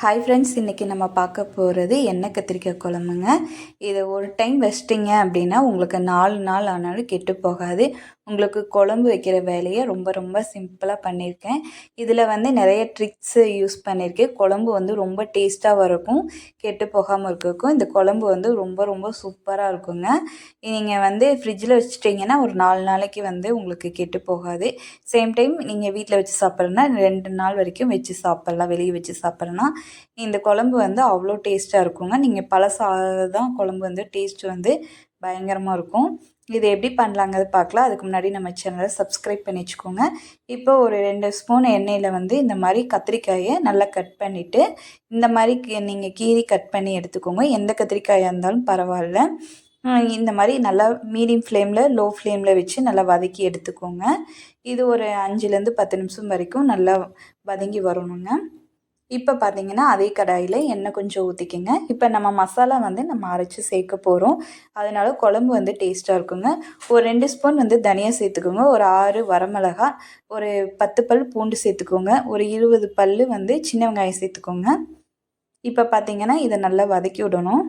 Hi friends இன்றைக்கி நம்ம பார்க்க போகிறது எண்ணெய் கத்திரிக்காய் குழம்புங்க. இதை ஒரு டைம் வச்சிட்டிங்க அப்படின்னா உங்களுக்கு நாலு நாள் ஆனாலும் கெட்டு போகாது. உங்களுக்கு குழம்பு வைக்கிற வேலையை ரொம்ப ரொம்ப சிம்பிளாக பண்ணியிருக்கேன். இதில் வந்து நிறைய ட்ரிக்ஸு யூஸ் பண்ணியிருக்கேன். குழம்பு வந்து ரொம்ப டேஸ்ட்டாக இருக்கும் கெட்டு போகாமல் இருக்கிறதுக்கும் இந்த குழம்பு வந்து ரொம்ப ரொம்ப சூப்பராக இருக்குங்க. நீங்கள் வந்து ஃப்ரிட்ஜில் வச்சுட்டிங்கன்னா ஒரு நாலு நாளைக்கு வந்து உங்களுக்கு கெட்டு போகாது. சேம் டைம் நீங்கள் வீட்டில் வச்சு சாப்பிட்றதுனா ரெண்டு நாள் வரைக்கும் வச்சு சாப்பிட்லாம் வெளியே வச்சு சாப்பிட்றனா இந்த குழம்பு வந்து அவ்வளோ டேஸ்ட்டாக இருக்குங்க. நீங்கள் பழசாக தான் குழம்பு வந்து டேஸ்ட் வந்து பயங்கரமாக இருக்கும். இது எப்படி பண்ணலாங்கிறது பார்க்கலாம். அதுக்கு முன்னாடி நம்ம சேனலை சப்ஸ்கிரைப் பண்ணி வச்சுக்கோங்க. இப்போ ஒரு ரெண்டு ஸ்பூன் எண்ணெயில் வந்து இந்த மாதிரி கத்திரிக்காயை நல்லா கட் பண்ணிவிட்டு இந்த மாதிரி நீங்கள் கீரி கட் பண்ணி எடுத்துக்கோங்க. எந்த கத்திரிக்காயாக இருந்தாலும் பரவாயில்ல. இந்த மாதிரி நல்லா மீடியம் ஃப்ளேமில் லோ ஃப்ளேமில் வச்சு நல்லா வதக்கி எடுத்துக்கோங்க. இது ஒரு அஞ்சுலேருந்து பத்து நிமிஷம் வரைக்கும் நல்லா வதங்கி வரணுங்க. இப்போ பார்த்தீங்கன்னா அதே கடாயில் எண்ணெய் கொஞ்சம் ஊற்றிக்கிங்க இப்போ நம்ம மசாலா வந்து நம்ம அரைச்சி சேர்க்க போகிறோம் அதனால குழம்பு வந்து டேஸ்ட்டாக இருக்குங்க. ஒரு ரெண்டு ஸ்பூன் வந்து தனியாக சேர்த்துக்கோங்க. ஒரு ஆறு வரமிளகா ஒரு பத்து பல் பூண்டு சேர்த்துக்கோங்க. ஒரு இருபது பல் வந்து சின்ன வெங்காயம் சேர்த்துக்கோங்க. இப்போ பார்த்தீங்கன்னா இதை நல்லா வதக்கி விடணும்.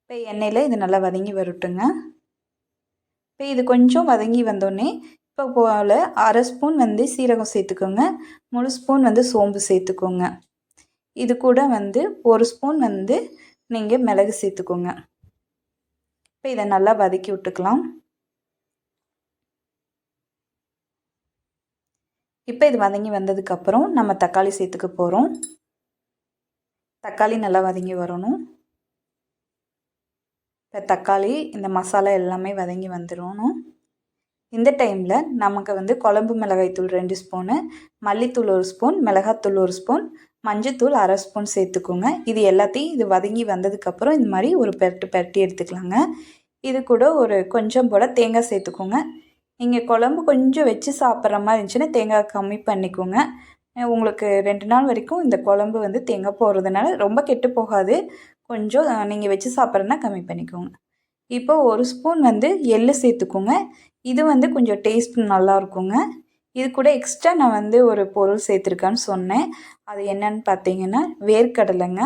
இப்போ எண்ணெயில் இது நல்லா வதங்கி வரட்டுங்க. இப்போ இது கொஞ்சம் வதங்கி வந்தோடனே இப்போ போல் அரை ஸ்பூன் வந்து சீரகம் சேர்த்துக்கோங்க. முழு ஸ்பூன் வந்து சோம்பு சேர்த்துக்கோங்க. இது கூட வந்து ஒரு ஸ்பூன் வந்து நீங்கள் மிளகு சேர்த்துக்கோங்க. இப்போ இதை நல்லா வதக்கி விட்டுக்கலாம். இப்போ இது வதங்கி வந்ததுக்கப்புறம் நம்ம தக்காளி சேர்த்துக்க போகிறோம் தக்காளி நல்லா வதங்கி வரணும். இப்போ தக்காளி இந்த மசாலா எல்லாமே வதங்கி வந்துடணும் இந்த டைமில் நமக்கு வந்து குழம்பு மிளகாய்த்தூள் ரெண்டு ஸ்பூனு மல்லித்தூள் ஒரு ஸ்பூன் மிளகாத்தூள் ஒரு ஸ்பூன் மஞ்சத்தூள் அரை ஸ்பூன் சேர்த்துக்கோங்க. இது எல்லாத்தையும் இது வதங்கி வந்ததுக்கப்புறம் இந்த மாதிரி ஒரு பெரட்டு பெரட்டி எடுத்துக்கலாங்க. இது கூட ஒரு கொஞ்சம் போல் தேங்காய் சேர்த்துக்கோங்க. நீங்கள் குழம்பு கொஞ்சம் வச்சு சாப்பிட்ற மாதிரி இருந்துச்சுன்னா தேங்காய் கம்மி பண்ணிக்கோங்க. உங்களுக்கு ரெண்டு நாள் வரைக்கும் இந்த குழம்பு வந்து தேங்காய் போடுறதுனால ரொம்ப கெட்டு போகாது. கொஞ்சம் நீங்கள் வச்சு சாப்பிட்றதுனா கம்மி பண்ணிக்கோங்க. இப்போ ஒரு ஸ்பூன் வந்து எள்ளு சேர்த்துக்கோங்க. இது வந்து கொஞ்சம் டேஸ்ட் நல்லா இருக்குங்க இது கூட எக்ஸ்ட்ரா நான் வந்து ஒரு பொருள் சேர்த்துருக்கேன்னு சொன்னேன். அது என்னன்னு பார்த்தீங்கன்னா வேர்க்கடலைங்க.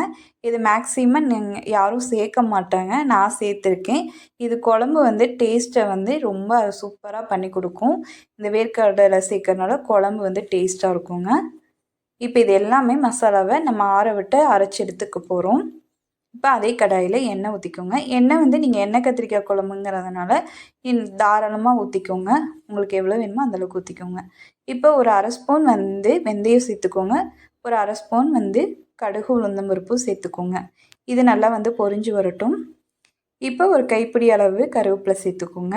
இது மேக்ஸிமம் நீங்கள் யாரும் சேர்க்க மாட்டாங்க. நான் சேர்த்துருக்கேன். இது குழம்பு வந்து டேஸ்ட்டை வந்து ரொம்ப சூப்பராக பண்ணி கொடுக்கும். இந்த வேர்க்கடலை சேர்க்கறனால குழம்பு வந்து டேஸ்ட்டாக இருக்குங்க. இப்போ இது எல்லாமே மசாலாவை நம்ம ஆற விட்டு அரைச்சி எடுத்துக்க போகிறோம் இப்போ அதே கடாயில் எண்ணெய் ஊற்றிக்கோங்க எண்ணெய் வந்து நீங்கள் எண்ணெய் கத்திரிக்காய் குழம்புங்கிறதுனால தாராளமாக ஊற்றிக்கோங்க உங்களுக்கு எவ்வளோ வேணுமோ அந்தளவுக்கு ஊற்றிக்கோங்க இப்போ ஒரு அரை ஸ்பூன் வந்து வெந்தயம் சேர்த்துக்கோங்க. ஒரு அரை ஸ்பூன் வந்து கடுகு உளுந்தம் பருப்பு சேர்த்துக்கோங்க. இது நல்லா வந்து பொறிஞ்சு வரட்டும். இப்போ ஒரு கைப்பிடி அளவு கருவேப்பிலை சேர்த்துக்கோங்க.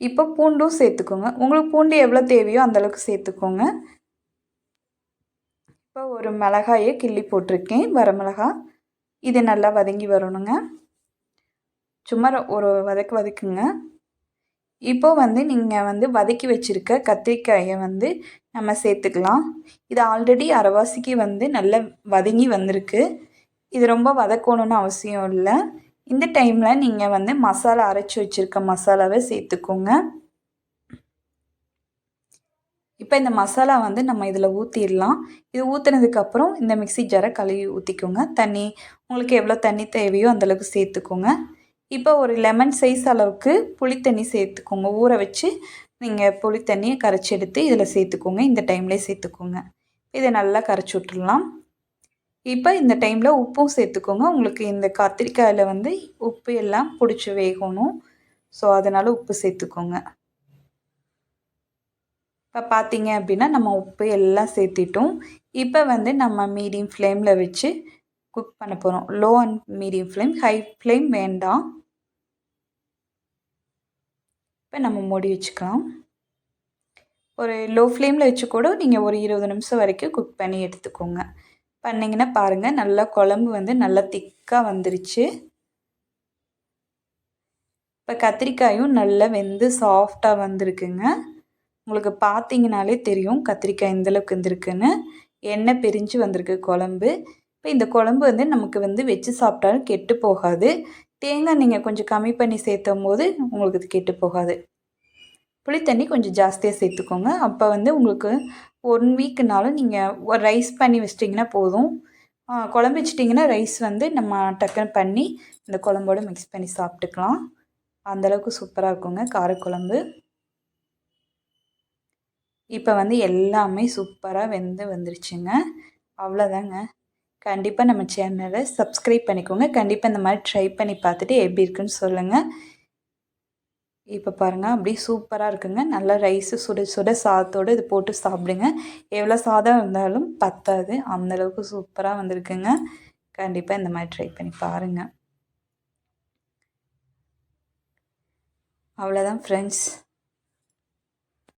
இப்போ பூண்டும் சேர்த்துக்கோங்க. உங்களுக்கு பூண்டு எவ்வளோ தேவையோ அந்தளவுக்கு சேர்த்துக்கோங்க. இப்போ ஒரு மிளகாயை கிள்ளி போட்டிருக்கேன். வரமிளகா இது நல்லா வதங்கி வரணுங்க. சும்மா ஒரு வதக்கு வதக்குங்க. இப்போ வந்து நீங்கள் வந்து வதக்கி வச்சுருக்க கத்திரிக்காயை வந்து நம்ம சேர்த்துக்கலாம். இது ஆல்ரெடி அரைவாசிக்கு வந்து நல்லா வதங்கி வந்திருக்கு. இது ரொம்ப வதக்கணும்னு அவசியம் இல்லை. இந்த டைமில் நீங்கள் வந்து மசாலா அரைச்சி வச்சுருக்க மசாலாவை சேர்த்துக்கோங்க. இப்போ இந்த மசாலா வந்து நம்ம இதில் ஊற்றிடலாம் இது ஊற்றுனதுக்கப்புறம் இந்த மிக்சி ஜாரை கழுவி ஊற்றிக்கோங்க தண்ணி உங்களுக்கு எவ்வளோ தண்ணி தேவையோ அந்தளவுக்கு சேர்த்துக்கோங்க. இப்போ ஒரு லெமன் சைஸ் அளவுக்கு புளித்தண்ணி சேர்த்துக்கோங்க. ஊற வச்சு நீங்கள் புளித்தண்ணியை கரைச்சி எடுத்து இதில் சேர்த்துக்கோங்க. இந்த டைம்லேயே சேர்த்துக்கோங்க. இதை நல்லா கரைச்சி விட்டுடலாம். இப்போ இந்த டைமில் உப்பும் சேர்த்துக்கோங்க. உங்களுக்கு இந்த கத்திரிக்காயில் வந்து உப்பு எல்லாம் பிடிச்சி வேகணும். ஸோ அதனால் உப்பு சேர்த்துக்கோங்க. இப்போ பார்த்தீங்க அப்படின்னா நம்ம உப்பு எல்லாம் சேர்த்திட்டோம். இப்போ வந்து நம்ம மீடியம் ஃப்ளேமில் வச்சு குக் பண்ண போகிறோம் low and medium flame high flame வேண்டாம். இப்போ நம்ம மூடி வச்சுக்கலாம். ஒரு லோ ஃப்ளேமில் வச்சு கூட நீங்கள் ஒரு இருபது நிமிஷம் வரைக்கும் குக் பண்ணி எடுத்துக்கோங்க. பண்ணிங்கன்னா பாருங்கள் நல்லா குழம்பு வந்து நல்லா திக்காக வந்துருச்சு. இப்போ கத்திரிக்காயும் நல்லா வெந்து சாஃப்டாக வந்திருக்குங்க. உங்களுக்கு பார்த்தீங்கனாலே தெரியும் கத்திரிக்காய் இந்தளவுக்கு இருந்திருக்குன்னு எண்ணெய் பிரிஞ்சு வந்திருக்கு குழம்பு. இப்போ இந்த குழம்பு வந்து நமக்கு வந்து வச்சு சாப்பிட்டாலும் கெட்டு போகாது. தேங்காய் நீங்கள் கொஞ்சம் கம்மி பண்ணி சேர்த்தும் போது உங்களுக்கு இது கெட்டு போகாது. புளித்தண்ணி கொஞ்சம் ஜாஸ்தியாக சேர்த்துக்கோங்க. அப்போ வந்து உங்களுக்கு ஒன் வீக்குனாலும் நீங்கள் ஒரு ரைஸ் பண்ணி வச்சிட்டிங்கன்னா போதும். குழம்பு வச்சிட்டிங்கன்னா ரைஸ் வந்து நம்ம டக்குன்னு பண்ணி இந்த குழம்போடு மிக்ஸ் பண்ணி சாப்பிட்டுக்கலாம். அந்தளவுக்கு சூப்பராக இருக்குங்க காரக்குழம்பு. இப்போ வந்து எல்லாமே சூப்பராக வெந்து வந்துருச்சுங்க. அவ்வளோதாங்க. கண்டிப்பாக நம்ம சேனலை சப்ஸ்கிரைப் பண்ணிக்கோங்க. கண்டிப்பாக இந்த மாதிரி ட்ரை பண்ணி பார்த்துட்டு எப்படி இருக்குன்னு சொல்லுங்கள் இப்போ பாருங்கள் அப்படியே சூப்பராக இருக்குங்க. நல்லா ரைஸு சுட சுட சாதத்தோடு இது போட்டு சாப்பிடுங்க. எவ்வளோ சாதம் இருந்தாலும் பத்தாது. அந்தளவுக்கு சூப்பராக வந்திருக்குங்க. கண்டிப்பாக இந்த மாதிரி ட்ரை பண்ணி பாருங்கள் அவ்வளோதான் ஃப்ரெண்ட்ஸ்